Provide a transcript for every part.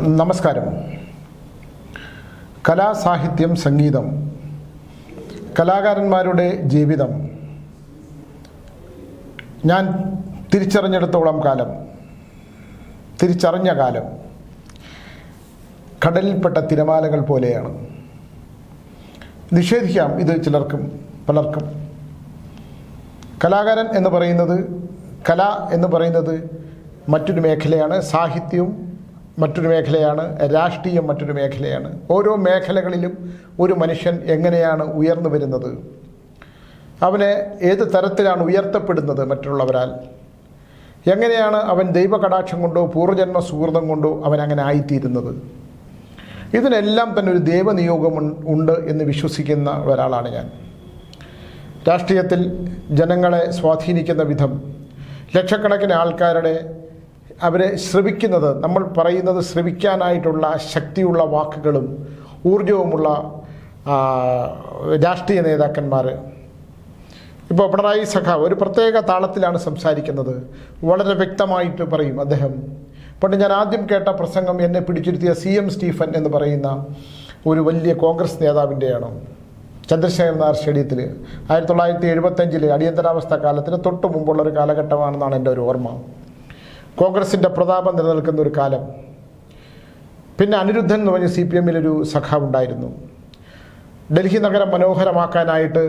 നമസ്കാരം. കലാസാഹിത്യം സംഗീതം കലാകാരന്മാരുടെ ജീവിതം. ഞാൻ തിരിച്ചറിഞ്ഞെടുത്തോളം കാലം തിരിച്ചറിഞ്ഞ കാലം കടലിൽപ്പെട്ട തിരമാലകൾ പോലെയാണ്. നിഷേധിക്കാം ഇത് ചിലർക്കും പലർക്കും. കലാകാരൻ എന്ന് പറയുന്നത് കല എന്ന് പറയുന്നത് മറ്റൊരു മേഖലയാണ് സാഹിത്യവും മറ്റൊരു മേഖലയാണ് രാഷ്ട്രീയം മറ്റൊരു മേഖലയാണ്. ഓരോ മേഖലകളിലും ഒരു മനുഷ്യൻ എങ്ങനെയാണ് ഉയർന്നു വരുന്നത്? അവനെ ഏത് തരത്തിലാണ് ഉയർത്തപ്പെടുന്നത് മറ്റുള്ളവരാൽ? എങ്ങനെയാണ് അവൻ ദൈവകടാക്ഷം കൊണ്ടോ പൂർവജന്മ സുഹൃതം കൊണ്ടോ അവൻ അങ്ങനെ ആയിത്തീരുന്നത്? ഇതിനെല്ലാം തന്നെ ഒരു ദൈവനിയോഗം ഉണ്ട് എന്ന് വിശ്വസിക്കുന്ന ഒരാളാണ് ഞാൻ. രാഷ്ട്രീയത്തിൽ ജനങ്ങളെ സ്വാധീനിക്കുന്ന വിധം ലക്ഷക്കണക്കിന് ആൾക്കാരുടെ അവരെ ശ്രവിക്കുന്നത് നമ്മൾ പറയുന്നത് ശ്രവിക്കാനായിട്ടുള്ള ശക്തിയുള്ള വാക്കുകളും ഊർജവുമുള്ള രാഷ്ട്രീയ നേതാക്കന്മാർ. ഇപ്പോൾ പിണറായി സഖ ഒരു പ്രത്യേക താളത്തിലാണ് സംസാരിക്കുന്നത്. വളരെ വ്യക്തമായിട്ട് പറയും അദ്ദേഹം. പണ്ട് ഞാൻ ആദ്യം കേട്ട പ്രസംഗം എന്നെ പിടിച്ചിരുത്തിയ സി എം സ്റ്റീഫൻ എന്ന് പറയുന്ന ഒരു വലിയ കോൺഗ്രസ് നേതാവിന്റെയാണ്. ചന്ദ്രശേഖരൻ നായർ സ്റ്റേഡിയത്തിൽ ആയിരത്തി തൊള്ളായിരത്തി എഴുപത്തഞ്ചിലെ അടിയന്തരാവസ്ഥ കാലത്തിന് തൊട്ട് മുമ്പുള്ള ഒരു കാലഘട്ടമാണെന്നാണ് എന്റെ ഒരു ഓർമ്മ. കോൺഗ്രസിന്റെ പ്രതാപം നിലനിൽക്കുന്ന ഒരു കാലം. പിന്നെ അനിരുദ്ധൻ എന്ന് പറഞ്ഞ സി പി എമ്മിലൊരു സഖാവുണ്ടായിരുന്നു. ഡൽഹി നഗരം മനോഹരമാക്കാനായിട്ട്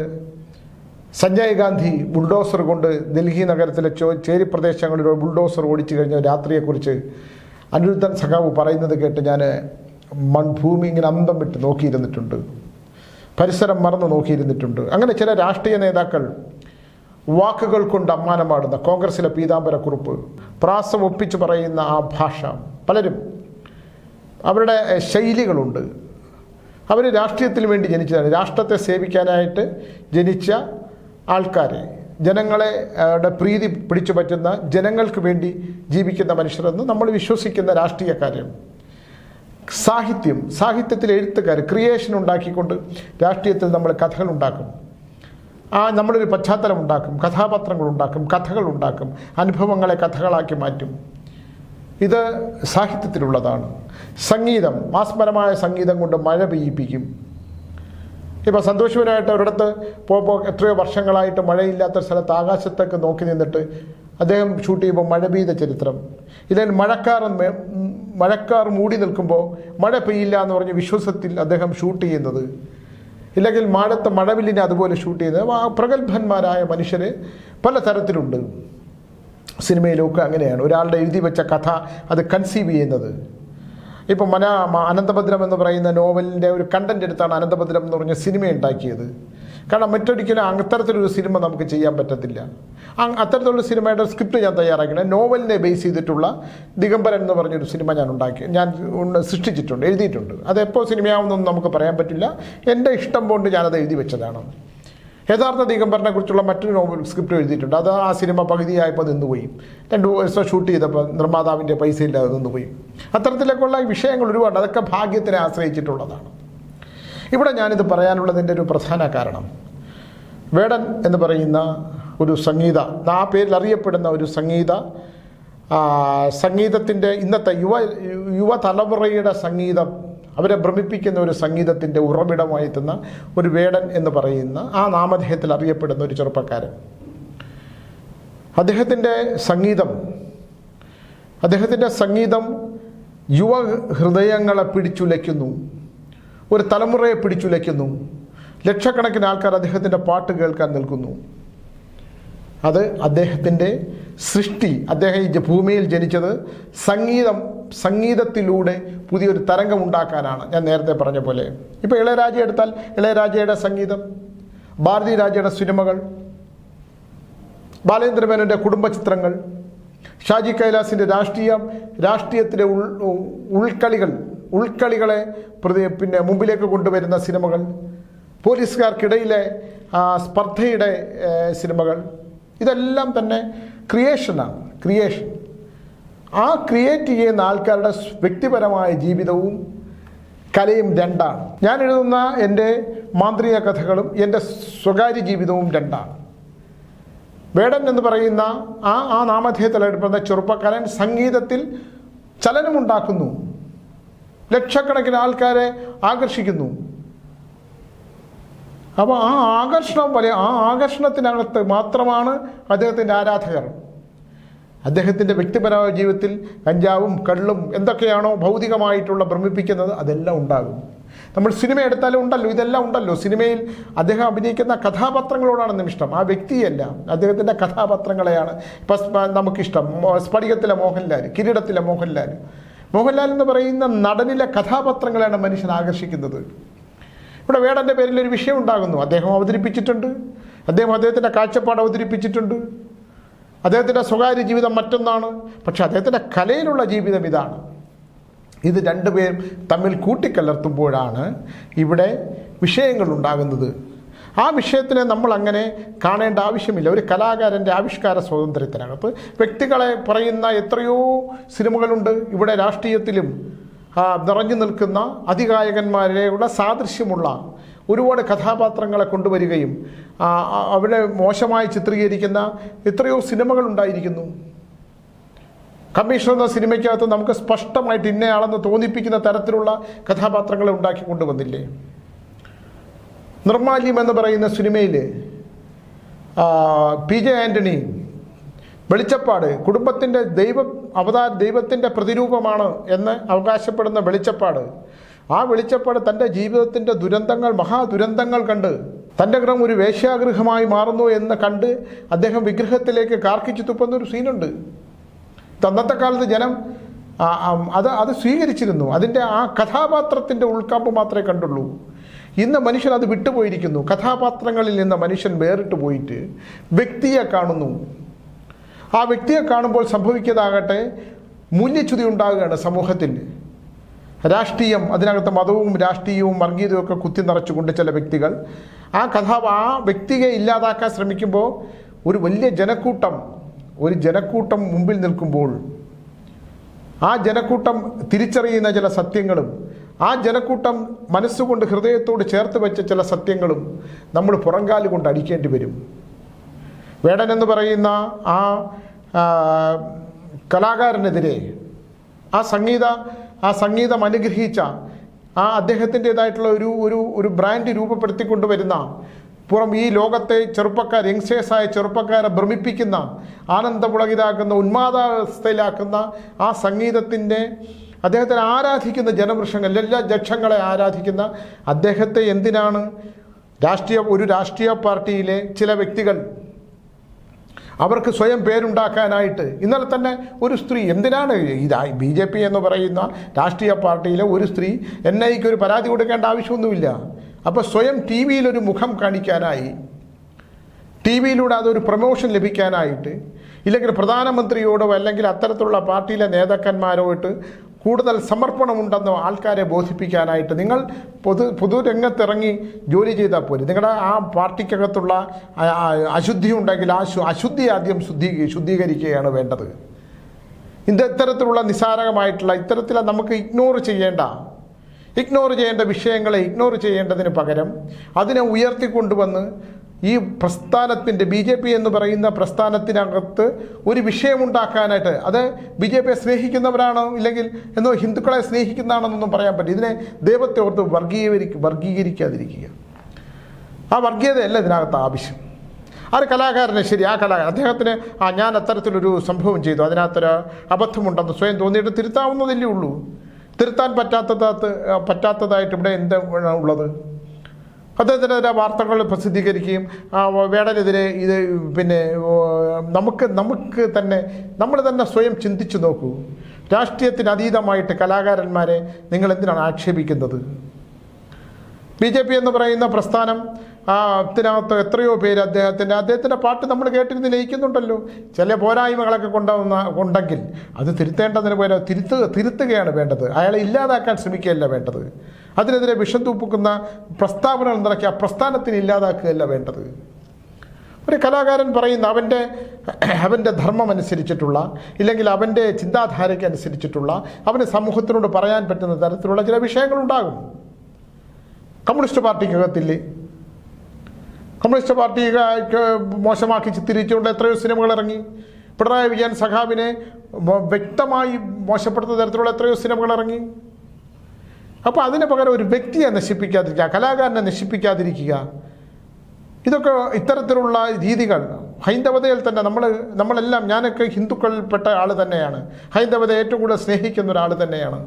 സഞ്ജയ് ഗാന്ധി ബുൾഡോസർ കൊണ്ട് ഡൽഹി നഗരത്തിലെ ചോ ചേരി പ്രദേശങ്ങളിൽ ബുൾഡോസർ ഓടിച്ചു കഴിഞ്ഞ രാത്രിയെക്കുറിച്ച് അനിരുദ്ധൻ സഖാവ് പറയുന്നത് കേട്ട് ഞാൻ മൺഭൂമി ഇങ്ങനെ അന്തം വിട്ട് നോക്കിയിരുന്നിട്ടുണ്ട്. പരിസരം മറന്ന് നോക്കിയിരുന്നിട്ടുണ്ട്. അങ്ങനെ ചില രാഷ്ട്രീയ നേതാക്കൾ വാക്കുകൾ കൊണ്ട് അമ്മാനമാടുന്ന കോൺഗ്രസിലെ പീതാംബരക്കുറിപ്പ് പ്രാസം ഒപ്പിച്ച് പറയുന്ന ആ ഭാഷ. പലരും അവരുടെ ശൈലികളുണ്ട്. അവർ രാഷ്ട്രീയത്തിന് വേണ്ടി ജനിച്ചതാണ്. രാഷ്ട്രത്തെ സേവിക്കാനായിട്ട് ജനിച്ച ആൾക്കാരെ ജനങ്ങളെ പ്രീതി പിടിച്ചു പറ്റുന്ന ജനങ്ങൾക്ക് വേണ്ടി ജീവിക്കുന്ന മനുഷ്യരെന്ന് നമ്മൾ വിശ്വസിക്കുന്ന രാഷ്ട്രീയക്കാരും സാഹിത്യം സാഹിത്യത്തിൽ എഴുത്തുകാർ ക്രിയേഷൻ ഉണ്ടാക്കിക്കൊണ്ട് രാഷ്ട്രീയത്തിൽ നമ്മൾ കഥകൾ ഉണ്ടാക്കും. ആ നമ്മളൊരു പശ്ചാത്തലം ഉണ്ടാക്കും കഥാപാത്രങ്ങൾ ഉണ്ടാക്കും കഥകൾ ഉണ്ടാക്കും അനുഭവങ്ങളെ കഥകളാക്കി മാറ്റും. ഇത് സാഹിത്യത്തിലുള്ളതാണ്. സംഗീതം മാസ്മരമായ സംഗീതം കൊണ്ട് മഴ പെയ്യിപ്പിക്കും. ഇപ്പോൾ സന്തോഷപരമായിട്ട് ഒരിടത്ത് പോകുമ്പോൾ എത്രയോ വർഷങ്ങളായിട്ട് മഴയില്ലാത്ത സ്ഥലത്ത് ആകാശത്തേക്ക് നോക്കി നിന്നിട്ട് അദ്ദേഹം ഷൂട്ട് ചെയ്യുമ്പോൾ മഴ പെയ്ത ചരിത്രം. ഇല്ലെങ്കിൽ മഴക്കാർ മഴക്കാർ മൂടി നിൽക്കുമ്പോൾ മഴ പെയ്യില്ല എന്ന് പറഞ്ഞ് വിശ്വാസത്തിൽ അദ്ദേഹം ഷൂട്ട് ചെയ്യുന്നത്. ഇല്ലെങ്കിൽ മാടത്തെ മഴവില്ലിനെ അതുപോലെ ഷൂട്ട് ചെയ്ത് പ്രഗത്ഭന്മാരായ മനുഷ്യർ പല തരത്തിലുണ്ട് സിനിമയിലൊക്കെ അങ്ങനെയാണ്. ഒരാളുടെ എഴുതി വെച്ച കഥ അത് കൺസീവ് ചെയ്യുന്നത്. ഇപ്പം മന അനന്തഭദ്രം എന്ന് പറയുന്ന നോവലിന്റെ ഒരു കണ്ടന്റ് എടുത്താണ് അനന്തഭദ്രം എന്ന് പറഞ്ഞ സിനിമ ഉണ്ടാക്കിയത്. കാരണം മറ്റൊരിക്കലും അത്തരത്തിലൊരു സിനിമ നമുക്ക് ചെയ്യാൻ പറ്റത്തില്ല. അത്തരത്തിലുള്ള സിനിമയുടെ സ്ക്രിപ്റ്റ് ഞാൻ തയ്യാറാക്കിയത് നോവലിനെ ബേസ് ചെയ്തിട്ടുള്ള ദിഗംബരൻ എന്ന് പറഞ്ഞൊരു സിനിമ ഞാൻ ഉണ്ടാക്കി ഞാൻ സൃഷ്ടിച്ചിട്ടുണ്ട് എഴുതിയിട്ടുണ്ട്. അതെപ്പോൾ സിനിമയാവുന്നൊന്നും നമുക്ക് പറയാൻ പറ്റില്ല. എന്റെ ഇഷ്ടം കൊണ്ട് ഞാനത് എഴുതി വെച്ചതാണ്. യഥാർത്ഥ ദിഗംബരനെ കുറിച്ചുള്ള മറ്റൊരു നോവൽ സ്ക്രിപ്റ്റ് എഴുതിയിട്ടുണ്ട്. അത് ആ സിനിമ പകുതിയായപ്പോൾ നിന്നുപോയി. രണ്ട് ദിവസം ഷൂട്ട് ചെയ്തപ്പോൾ നിർമ്മാതാവിന്റെ പൈസ ഇല്ലാതെ നിന്നുപോയി. അത്തരത്തിലേക്കുള്ള ഈ വിഷയങ്ങൾ ഒരുപാട്. അതൊക്കെ ഭാഗ്യത്തിനെ ആശ്രയിച്ചിട്ടുള്ളതാണ്. ഇവിടെ ഞാനിത് പറയാനുള്ളതിന്റെ ഒരു പ്രധാന കാരണം. വേടൻ എന്ന് പറയുന്ന ഒരു സംഗീത ആ പേരിൽ അറിയപ്പെടുന്ന ഒരു സംഗീത സംഗീതത്തിന്റെ ഇന്നത്തെ യുവ യുവതലമുറയുടെ സംഗീതം അവരെ ഭ്രമിപ്പിക്കുന്ന ഒരു സംഗീതത്തിന്റെ ഉറവിടമായി എത്തുന്ന ഒരു വേടൻ എന്ന് പറയുന്ന ആ നാമധേയത്തിൽ അറിയപ്പെടുന്ന ഒരു ചെറുപ്പക്കാരൻ. അദ്ദേഹത്തിന്റെ സംഗീതം അദ്ദേഹത്തിന്റെ സംഗീതം യുവ ഹൃദയങ്ങളെ പിടിച്ചുലയ്ക്കുന്നു. ഒരു തലമുറയെ പിടിച്ചുലയ്ക്കുന്നു ലക്ഷക്കണക്കിന് ആൾക്കാർ അദ്ദേഹത്തിന്റെ പാട്ട് കേൾക്കാൻ നിൽക്കുന്നു. അത് അദ്ദേഹത്തിന്റെ സൃഷ്ടി അദ്ദേഹം ഈ ഭൂമിയിൽ ജനിച്ചത് സംഗീതം സംഗീതത്തിലൂടെ പുതിയൊരു തരംഗം ഉണ്ടാക്കാനാണ്. ഞാൻ നേരത്തെ പറഞ്ഞ പോലെ. ഇപ്പോൾ ഇളയരാജ എടുത്താൽ ഇളയരാജയുടെ സംഗീതം ഭാരതി രാജയുടെ സിനിമകൾ ബാലേന്ദ്രമേനോന്റെ കുടുംബ ചിത്രങ്ങൾ ഷാജി കൈലാസിന്റെ രാഷ്ട്രീയം രാഷ്ട്രീയത്തിലെ ഉൾ ഉൾക്കളികൾ ഉൾക്കളികളെ പ്രതി പിന്നെ മുമ്പിലേക്ക് കൊണ്ടുവരുന്ന സിനിമകൾ പോലീസുകാർക്കിടയിലെ സ്പർദ്ധയുടെ സിനിമകൾ ഇതെല്ലാം തന്നെ ക്രിയേഷനാണ് ക്രിയേഷൻ. ആ ക്രിയേറ്റ് ചെയ്യുന്ന ആൾക്കാരുടെ വ്യക്തിപരമായ ജീവിതവും കലയും രണ്ടാണ്. ഞാൻ എഴുതുന്ന എന്റെ മാന്ത്രിക കഥകളും എന്റെ സ്വകാര്യ ജീവിതവും രണ്ടാണ്. വേടൻ എന്ന് പറയുന്ന ആ ആ നാമധേയത്തിൽ ഏർപ്പെടുന്ന ചെറുപ്പക്കാരൻ സംഗീതത്തിൽ ചലനമുണ്ടാക്കുന്നു. ലക്ഷക്കണക്കിന് ആൾക്കാരെ ആകർഷിക്കുന്നു. അപ്പോൾ ആ ആകർഷണം വരെ ആ ആകർഷണത്തിനകത്ത് മാത്രമാണ് അദ്ദേഹത്തിന്റെ ആരാധകർ. അദ്ദേഹത്തിന്റെ വ്യക്തിപരമായ ജീവിതത്തിൽ കഞ്ചാവും കള്ളും എന്തൊക്കെയാണോ ഭൗതികമായിട്ടുള്ള ഭ്രമിപ്പിക്കുന്നത് അതെല്ലാം ഉണ്ടാകും. നമ്മൾ സിനിമ എടുത്താലും ഉണ്ടല്ലോ ഇതെല്ലാം ഉണ്ടല്ലോ. സിനിമയിൽ അദ്ദേഹം അഭിനയിക്കുന്ന കഥാപാത്രങ്ങളോടാണ് നിമിഷ്ടം ആ വ്യക്തിയല്ല അദ്ദേഹത്തിന്റെ കഥാപാത്രങ്ങളെയാണ്. ഇപ്പം നമുക്കിഷ്ടം സ്ഫടികത്തിലെ മോഹൻലാൽ കിരീടത്തിലെ മോഹൻലാൽ മോഹൻലാൽ എന്ന് പറയുന്ന നടനിലെ കഥാപാത്രങ്ങളെയാണ് മനുഷ്യൻ ആകർഷിക്കുന്നത്. ഇവിടെ വേടന്റെ പേരിൽ ഒരു വിഷയം ഉണ്ടാകുന്നു. അദ്ദേഹം അവതരിപ്പിച്ചിട്ടുണ്ട്. അദ്ദേഹം അദ്ദേഹത്തിന്റെ കാഴ്ചപ്പാട് അവതരിപ്പിച്ചിട്ടുണ്ട്. അദ്ദേഹത്തിന്റെ സ്വകാര്യ ജീവിതം മറ്റൊന്നാണ്. പക്ഷേ അദ്ദേഹത്തിന്റെ കലയിലുള്ള ജീവിതം ഇതാണ്. ഇത് രണ്ടുപേരും തമ്മിൽ കൂട്ടിക്കലർത്തുമ്പോഴാണ് ഇവിടെ വിഷയങ്ങൾ ഉണ്ടാകുന്നത്. ആ വിഷയത്തിനെ നമ്മൾ അങ്ങനെ കാണേണ്ട ആവശ്യമില്ല. ഒരു കലാകാരന്റെ ആവിഷ്കാര സ്വാതന്ത്ര്യത്തിനാണ്. അപ്പോൾ വ്യക്തികളെ പറയുന്ന എത്രയോ സിനിമകളുണ്ട്. ഇവിടെ രാഷ്ട്രീയത്തിലും നിറഞ്ഞു നിൽക്കുന്ന അതികായകന്മാരെയുള്ള സാദൃശ്യമുള്ള ഒരുപാട് കഥാപാത്രങ്ങളെ കൊണ്ടുവരികയും അവിടെ മോശമായി ചിത്രീകരിക്കുന്ന എത്രയോ സിനിമകൾ ഉണ്ടായിരിക്കുന്നു. കമ്മീഷൻ എന്ന സിനിമയ്ക്കകത്ത് നമുക്ക് സ്പഷ്ടമായിട്ട് ഇന്നയാളെന്ന് തോന്നിപ്പിക്കുന്ന തരത്തിലുള്ള കഥാപാത്രങ്ങളെ ഉണ്ടാക്കി കൊണ്ടുവന്നില്ലേ? നിർമാല്യം എന്ന് പറയുന്ന സിനിമയിൽ പി ജെ ആന്റണി വെളിച്ചപ്പാട് കുടുംബത്തിന്റെ ദൈവ അവതാര ദൈവത്തിന്റെ പ്രതിരൂപമാണ് എന്ന് അവകാശപ്പെടുന്ന വെളിച്ചപ്പാട്. ആ വെളിച്ചപ്പാട് തന്റെ ജീവിതത്തിന്റെ ദുരന്തങ്ങൾ മഹാദുരന്തങ്ങൾ കണ്ട് തന്റെ ഗ്രഹം ഒരു വേശ്യാഗൃഹമായി മാറുന്നു എന്ന് കണ്ട് അദ്ദേഹം വിഗ്രഹത്തിലേക്ക് കാർക്കിച്ചു തുപ്പുന്ന ഒരു സീനുണ്ട്. അന്നത്തെ കാലത്ത് ജനം അത് അത് സ്വീകരിച്ചിരുന്നു. അതിന്റെ ആ കഥാപാത്രത്തിന്റെ ഉൾക്കാമ്പ് മാത്രമേ കണ്ടുള്ളൂ. ഇന്ന് മനുഷ്യൻ അത് വിട്ടുപോയിരിക്കുന്നു. കഥാപാത്രങ്ങളിൽ നിന്ന് മനുഷ്യൻ വേറിട്ട് പോയിട്ട് വ്യക്തിയെ കാണുന്നു. ആ വ്യക്തിയെ കാണുമ്പോൾ സംഭവിക്കുന്നതാകട്ടെ മൂല്യച്യുതി ഉണ്ടാകുകയാണ് സമൂഹത്തിൽ. രാഷ്ട്രീയം അതിനകത്ത് മതവും രാഷ്ട്രീയവും വർഗീയതയും ഒക്കെ കുത്തി നിറച്ചുകൊണ്ട് ചില വ്യക്തികൾ. ആ കഥാ ആ വ്യക്തിയെ ഇല്ലാതാക്കാൻ ശ്രമിക്കുമ്പോൾ ഒരു വലിയ ജനക്കൂട്ടം ഒരു ജനക്കൂട്ടം മുമ്പിൽ നിൽക്കുമ്പോൾ ആ ജനക്കൂട്ടം തിരിച്ചറിയുന്ന ചില സത്യങ്ങളും ആ ജനക്കൂട്ടം മനസ്സുകൊണ്ട് ഹൃദയത്തോട് ചേർത്ത് വെച്ച ചില സത്യങ്ങളും നമ്മൾ പുറങ്കാൽ കൊണ്ട് അടിക്കേണ്ടി വരും. വേടൻ എന്ന് പറയുന്ന ആ കലാകാരനെതിരെ ആ സംഗീത ആ സംഗീതം അനുഗ്രഹിച്ച ആ അദ്ദേഹത്തിന്റെതായിട്ടുള്ള ഒരു ഒരു ഒരു ബ്രാൻഡ് രൂപപ്പെടുത്തിക്കൊണ്ട് വരുന്ന പുറം ഈ ലോകത്തെ ചെറുപ്പക്കാർ യങ്സ്റ്റേഴ്സായ ചെറുപ്പക്കാരെ ഭ്രമിപ്പിക്കുന്ന ആനന്ദപുളകിതാക്കുന്ന ഉന്മാദാവസ്ഥയിലാക്കുന്ന ആ സംഗീതത്തിന്റെ അദ്ദേഹത്തെ ആരാധിക്കുന്ന ജനവൃക്ഷങ്ങൾ എല്ലാ ജക്ഷങ്ങളെ ആരാധിക്കുന്ന അദ്ദേഹത്തെ എന്തിനാണ് രാഷ്ട്രീയ ഒരു രാഷ്ട്രീയ പാർട്ടിയിലെ ചില വ്യക്തികൾ അവർക്ക് സ്വയം പേരുണ്ടാക്കാനായിട്ട് ഇന്നലെ തന്നെ ഒരു സ്ത്രീ എന്തിനാണ് ഇതായി ബി ജെ പി എന്ന് പറയുന്ന രാഷ്ട്രീയ പാർട്ടിയിലെ ഒരു സ്ത്രീ എൻ ഐക്ക് ഒരു പരാതി കൊടുക്കേണ്ട ആവശ്യമൊന്നുമില്ല. അപ്പോൾ സ്വയം ടി വിയിലൊരു മുഖം കാണിക്കാനായി ടി വിയിലൂടെ അതൊരു പ്രൊമോഷൻ ലഭിക്കാനായിട്ട് ഇല്ലെങ്കിൽ പ്രധാനമന്ത്രിയോടോ അല്ലെങ്കിൽ അത്തരത്തിലുള്ള പാർട്ടിയിലെ നേതാക്കന്മാരോട്ട് കൂടുതൽ സമർപ്പണമുണ്ടെന്ന് ആൾക്കാരെ ബോധിപ്പിക്കാനായിട്ട് നിങ്ങൾ പൊതു പൊതുരംഗത്തിറങ്ങി ജോലി ചെയ്താൽ പോലും നിങ്ങളുടെ ആ പാർട്ടിക്കകത്തുള്ള അശുദ്ധി ഉണ്ടെങ്കിൽ ആ അശുദ്ധി ആദ്യം ശുദ്ധീ ശുദ്ധീകരിക്കുകയാണ് വേണ്ടത്. ഇത് ഇത്തരത്തിലുള്ള നിസാരകമായിട്ടുള്ള ഇത്തരത്തിൽ നമുക്ക് ഇഗ്നോർ ചെയ്യേണ്ട ഇഗ്നോർ ചെയ്യേണ്ട വിഷയങ്ങളെ ഇഗ്നോർ ചെയ്യേണ്ടതിന് പകരം അതിനെ ഉയർത്തിക്കൊണ്ടുവന്ന് ഈ പ്രസ്ഥാനത്തിന്റെ ബി ജെ പി എന്ന് പറയുന്ന പ്രസ്ഥാനത്തിനകത്ത് ഒരു വിഷയമുണ്ടാക്കാനായിട്ട് അത് ബി ജെ പിയെ സ്നേഹിക്കുന്നവരാണോ ഇല്ലെങ്കിൽ എന്നോ ഹിന്ദുക്കളെ സ്നേഹിക്കുന്നതാണെന്നൊന്നും പറയാൻ പറ്റില്ല. ഇതിനെ ദൈവത്തെ ഓർത്ത് വർഗീകരിക്ക വർഗീകരിക്കാതിരിക്കുക. ആ വർഗീയതയല്ല ഇതിനകത്ത് ആവശ്യം. ആ ഒരു കലാകാരനെ? ശരി ആ കലാകാരൻ. അദ്ദേഹത്തിന് ആ ഞാൻ അത്തരത്തിലൊരു സംഭവം ചെയ്തു. അതിനകത്തൊരു അബദ്ധമുണ്ടെന്ന് സ്വയം തോന്നിയിട്ട് തിരുത്താവുന്നതല്ലേ ഉള്ളൂ. തിരുത്താൻ പറ്റാത്തതാത്ത് പറ്റാത്തതായിട്ട് ഇവിടെ എന്താ ഉള്ളത്? അദ്ദേഹത്തിനെതിരെ വാർത്തകൾ പ്രസിദ്ധീകരിക്കുകയും വേടനെതിരെ ഇത് പിന്നെ നമുക്ക് നമുക്ക് തന്നെ നമ്മൾ തന്നെ സ്വയം ചിന്തിച്ചു നോക്കൂ. രാഷ്ട്രീയത്തിന് അതീതമായിട്ട് കലാകാരന്മാരെ നിങ്ങൾ എന്തിനാണ് ആക്ഷേപിക്കുന്നത്? ബി ജെ പി എന്ന് പറയുന്ന പ്രസ്ഥാനം അതിനകത്ത് എത്രയോ പേര് അദ്ദേഹത്തിന്റെ അദ്ദേഹത്തിന്റെ പാട്ട് നമ്മൾ കേട്ടിരുന്ന് ലയിക്കുന്നുണ്ടല്ലോ. ചില പോരായ്മകളൊക്കെ കൊണ്ടുവന്ന ഉണ്ടെങ്കിൽ അത് തിരുത്തേണ്ടതിന് പോലെ തിരുത്തുക തിരുത്തുകയാണ് വേണ്ടത്. അയാളെ ഇല്ലാതാക്കാൻ ശ്രമിക്കുകയല്ല വേണ്ടത്. അതിനെതിരെ വിഷം തൂപ്പിക്കുന്ന പ്രസ്താവനകൾ നിറക്കി ആ പ്രസ്ഥാനത്തിന് ഇല്ലാതാക്കുകയല്ല വേണ്ടത്. ഒരു കലാകാരൻ പറയുന്ന അവന്റെ അവന്റെ ധർമ്മം അനുസരിച്ചിട്ടുള്ള ഇല്ലെങ്കിൽ അവന്റെ ചിന്താധാരയ്ക്ക് അനുസരിച്ചിട്ടുള്ള അവന് സമൂഹത്തിനോട് പറയാൻ പറ്റുന്ന തരത്തിലുള്ള ചില വിഷയങ്ങളുണ്ടാകും. കമ്മ്യൂണിസ്റ്റ് പാർട്ടിക്കകത്തില്ലേ? കമ്മ്യൂണിസ്റ്റ് പാർട്ടി മോശമാക്കി ചിത്രിച്ചുകൊണ്ട് എത്രയോ സിനിമകൾ ഇറങ്ങി. പിണറായി വിജയൻ സഖാവിനെ വ്യക്തമായി മോശപ്പെടുത്തുന്ന തരത്തിലുള്ള എത്രയോ സിനിമകൾ ഇറങ്ങി. അപ്പോൾ അതിന് പകരം ഒരു വ്യക്തിയെ നശിപ്പിക്കാതിരിക്കുക കലാകാരനെ നശിപ്പിക്കാതിരിക്കുക. ഇതൊക്കെ ഇത്തരത്തിലുള്ള രീതികൾ. ഹൈന്ദവതയിൽ തന്നെ നമ്മൾ നമ്മളെല്ലാം ഞാനൊക്കെ ഹിന്ദുക്കളിൽപ്പെട്ട ആൾ തന്നെയാണ്. ഹൈന്ദവത ഏറ്റവും കൂടുതൽ സ്നേഹിക്കുന്ന ഒരാൾ തന്നെയാണ്.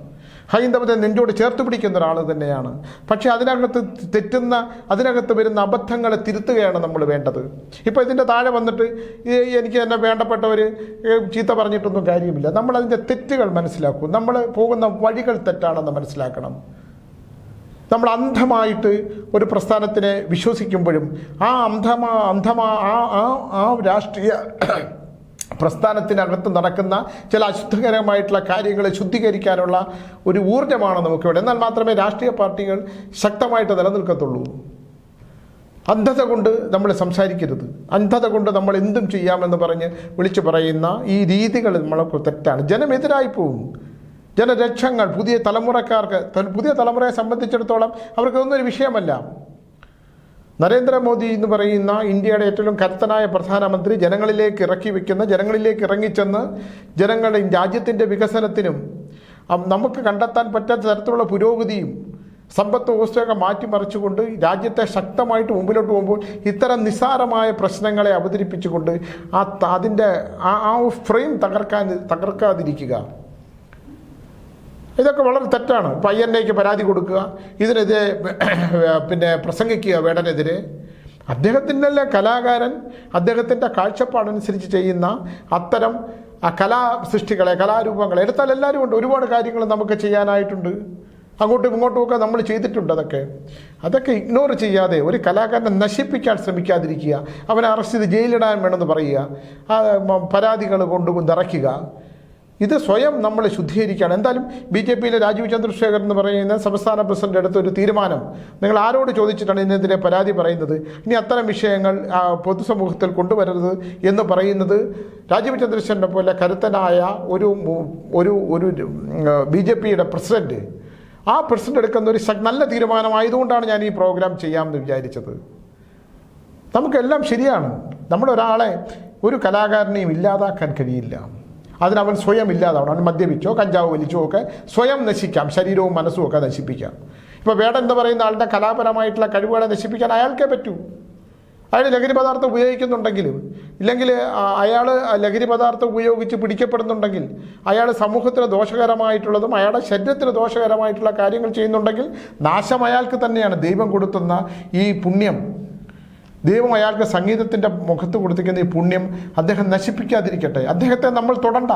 ഹൈന്ദവത നെഞ്ചോട് ചേർത്ത് പിടിക്കുന്ന ഒരാൾ തന്നെയാണ്. പക്ഷേ അതിനകത്ത് തെറ്റുന്ന അതിനകത്ത് വരുന്ന അബദ്ധങ്ങളെ തിരുത്തുകയാണ് നമ്മൾ വേണ്ടത്. ഇപ്പോൾ ഇതിന്റെ താഴെ വന്നിട്ട് എനിക്ക് തന്നെ വേണ്ടപ്പെട്ടവർ ചീത്ത പറഞ്ഞിട്ടൊന്നും കാര്യമില്ല. നമ്മൾ അതിന്റെ തെറ്റുകൾ മനസ്സിലാക്കും. നമ്മൾ പോകുന്ന വഴികൾ തെറ്റാണെന്ന് മനസ്സിലാക്കണം. നമ്മൾ അന്ധമായിട്ട് ഒരു പ്രസ്ഥാനത്തിനെ വിശ്വസിക്കുമ്പോഴും ആ അന്ധമാ അന്ധമാ ആ ആ രാഷ്ട്രീയ പ്രസ്ഥാനത്തിനകത്ത് നടക്കുന്ന ചില അശുദ്ധകരമായിട്ടുള്ള കാര്യങ്ങളെ ശുദ്ധീകരിക്കാനുള്ള ഒരു ഊർജമാണ് നമുക്കിവിടെ. എന്നാൽ മാത്രമേ രാഷ്ട്രീയ പാർട്ടികൾ ശക്തമായിട്ട് നിലനിൽക്കത്തുള്ളൂ. അന്ധത കൊണ്ട് നമ്മൾ സംസാരിക്കരുത്. അന്ധത കൊണ്ട് നമ്മൾ എന്തും ചെയ്യാമെന്ന് പറഞ്ഞ് വിളിച്ചു പറയുന്ന ഈ രീതികൾ നമ്മളൊക്കെ തെറ്റാണ്. ജനമെതിരായി പോകും ജനലക്ഷങ്ങൾ പുതിയ തലമുറക്കാർക്ക് പുതിയ തലമുറയെ സംബന്ധിച്ചിടത്തോളം ഒരു വിഷയമല്ല. നരേന്ദ്രമോദി എന്ന് പറയുന്ന ഇന്ത്യയുടെ ഏറ്റവും കരുത്തനായ പ്രധാനമന്ത്രി ജനങ്ങളിലേക്ക് ഇറക്കി വയ്ക്കുന്ന ജനങ്ങളിലേക്ക് ഇറങ്ങിച്ചെന്ന് ജനങ്ങളുടെ രാജ്യത്തിന്റെ വികസനത്തിനും നമുക്ക് കണ്ടെത്താൻ പറ്റാത്ത തരത്തിലുള്ള പുരോഗതിയും സമ്പത്ത് വ്യവസ്ഥയൊക്കെ മാറ്റിമറിച്ചുകൊണ്ട് രാജ്യത്തെ ശക്തമായിട്ട് മുമ്പിലോട്ട് പോകുമ്പോൾ ഇത്തരം നിസ്സാരമായ പ്രശ്നങ്ങളെ അവതരിപ്പിച്ചുകൊണ്ട് ആ അതിന്റെ ആ ആ ഫ്രെയിം തകർക്കാൻ തകർക്കാതിരിക്കുക. ഇതൊക്കെ വളരെ തെറ്റാണ്. എക്ക് പരാതി കൊടുക്കുക ഇതിനെതിരെ പിന്നെ പ്രസംഗിക്കുക വേടനെതിരെ. അദ്ദേഹത്തിന്റെ കലാകാരൻ അദ്ദേഹത്തിന്റെ കാഴ്ചപ്പാടനുസരിച്ച് ചെയ്യുന്ന അത്തരം ആ കലാ സൃഷ്ടികളെ കലാരൂപങ്ങളെ എടുത്താൽ എല്ലാവരും ഉണ്ട്. ഒരുപാട് കാര്യങ്ങൾ നമുക്ക് ചെയ്യാനായിട്ടുണ്ട്. അങ്ങോട്ടും ഇങ്ങോട്ടും ഒക്കെ നമ്മൾ ചെയ്തിട്ടുണ്ട് അതൊക്കെ. അതൊക്കെ ഇഗ്നോർ ചെയ്യാതെ ഒരു കലാകാരനെ നശിപ്പിക്കാൻ ശ്രമിക്കാതിരിക്കുക. അവനെ അറസ്റ്റ് ചെയ്ത് ജയിലിടാൻ വേണമെന്ന് പറയുക. പരാതികൾ കൊണ്ട് നിറയ്ക്കുക ഇത് സ്വയം നമ്മൾ ശുദ്ധീകരിക്കുകയാണ്. എന്തായാലും ബി ജെ പിയിലെ രാജീവ് ചന്ദ്രശേഖർ എന്ന് പറയുന്ന സംസ്ഥാന പ്രസിഡന്റ് എടുത്ത ഒരു തീരുമാനം. നിങ്ങൾ ആരോട് ചോദിച്ചിട്ടാണ് ഇതിനെതിരെ പരാതി പറയുന്നത്? ഇനി അത്തരം വിഷയങ്ങൾ പൊതുസമൂഹത്തിൽ കൊണ്ടുവരരുത് എന്ന് പറയുന്നത് രാജീവ് ചന്ദ്രശേഖരനെ പോലെ കരുത്തനായ ഒരു ഒരു ഒരു ബി ജെ പിയുടെ പ്രസിഡന്റ്. ആ പ്രസിഡന്റ് എടുക്കുന്ന ഒരു നല്ല തീരുമാനമായതുകൊണ്ടാണ് ഞാൻ ഈ പ്രോഗ്രാം ചെയ്യാമെന്ന് വിചാരിച്ചത്. നമുക്കെല്ലാം ശരിയാണ്. നമ്മളൊരാളെ ഒരു കലാകാരനെയും ഇല്ലാതാക്കാൻ കഴിയില്ല. അതിനവൻ സ്വയം ഇല്ലാതാവണം അവൻ മദ്യപിച്ചോ കഞ്ചാവ് വലിച്ചോ ഒക്കെ സ്വയം നശിക്കാം. ശരീരവും മനസ്സും ഒക്കെ നശിപ്പിക്കാം. ഇപ്പോൾ വേട എന്ന് പറയുന്ന ആളുടെ കലാപരമായിട്ടുള്ള കഴിവുകളെ നശിപ്പിക്കാൻ അയാൾക്കേ പറ്റൂ. അയാൾ ലഹരി പദാർത്ഥം ഉപയോഗിക്കുന്നുണ്ടെങ്കിലും ഇല്ലെങ്കിൽ അയാൾ ലഹരി പദാർത്ഥം ഉപയോഗിച്ച് പിടിക്കപ്പെടുന്നുണ്ടെങ്കിൽ അയാൾ സമൂഹത്തിന് ദോഷകരമായിട്ടുള്ളതും അയാളുടെ ശരീരത്തിന് ദോഷകരമായിട്ടുള്ള കാര്യങ്ങൾ ചെയ്യുന്നുണ്ടെങ്കിൽ നാശം അയാൾക്ക് തന്നെയാണ്. ദൈവം കൊടുത്തുന്ന ഈ പുണ്യം ദൈവം അയാൾക്ക് സംഗീതത്തിന്റെ മുഖത്ത് കൊടുത്തിരിക്കുന്ന ഈ പുണ്യം അദ്ദേഹം നശിപ്പിക്കാതിരിക്കട്ടെ. അദ്ദേഹത്തെ നമ്മൾ തൊടണ്ട.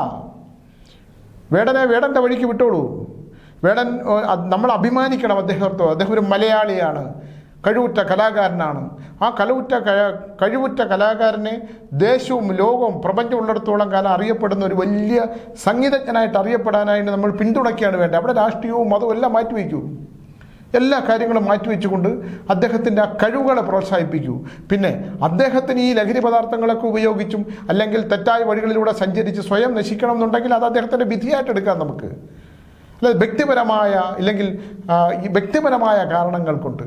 വേടനെ വേടന്റെ വഴിക്ക് വിട്ടോളൂ. വേടൻ നമ്മൾ അഭിമാനിക്കണം അദ്ദേഹത്തോ അദ്ദേഹം ഒരു മലയാളിയാണ്. കഴിവുറ്റ കലാകാരനാണ്. ആ കഴിവുറ്റ കഴിവുറ്റ കലാകാരനെ ദേശവും ലോകവും പ്രപഞ്ചം ഉള്ളിടത്തോളം കാലം അറിയപ്പെടുന്ന ഒരു വലിയ സംഗീതജ്ഞനായിട്ട് അറിയപ്പെടാനായിട്ട് നമ്മൾ പിന്തുണയ്ക്കുകയാണ് വേണ്ടത്. അവിടെ രാഷ്ട്രീയവും മതവും എല്ലാം മാറ്റിവെക്കൂ എല്ലാ കാര്യങ്ങളും മാറ്റിവെച്ചുകൊണ്ട് അദ്ദേഹത്തിന്റെ ആ കഴിവുകളെ പ്രോത്സാഹിപ്പിക്കൂ. പിന്നെ അദ്ദേഹത്തിന് ഈ ലഹരി പദാർത്ഥങ്ങളൊക്കെ ഉപയോഗിച്ചും അല്ലെങ്കിൽ തെറ്റായ വഴികളിലൂടെ സഞ്ചരിച്ച് സ്വയം നശിക്കണം എന്നുണ്ടെങ്കിൽ അത് അദ്ദേഹത്തിന്റെ വിധിയായിട്ട് എടുക്കാം നമുക്ക്. അല്ലാതെ വ്യക്തിപരമായ ഇല്ലെങ്കിൽ ഈ വ്യക്തിപരമായ കാരണങ്ങൾ കൊണ്ട്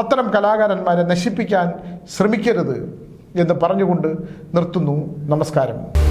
അത്തരം കലാകാരന്മാരെ നശിപ്പിക്കാൻ ശ്രമിക്കരുത് എന്ന് പറഞ്ഞുകൊണ്ട് നിർത്തുന്നു. നമസ്കാരം.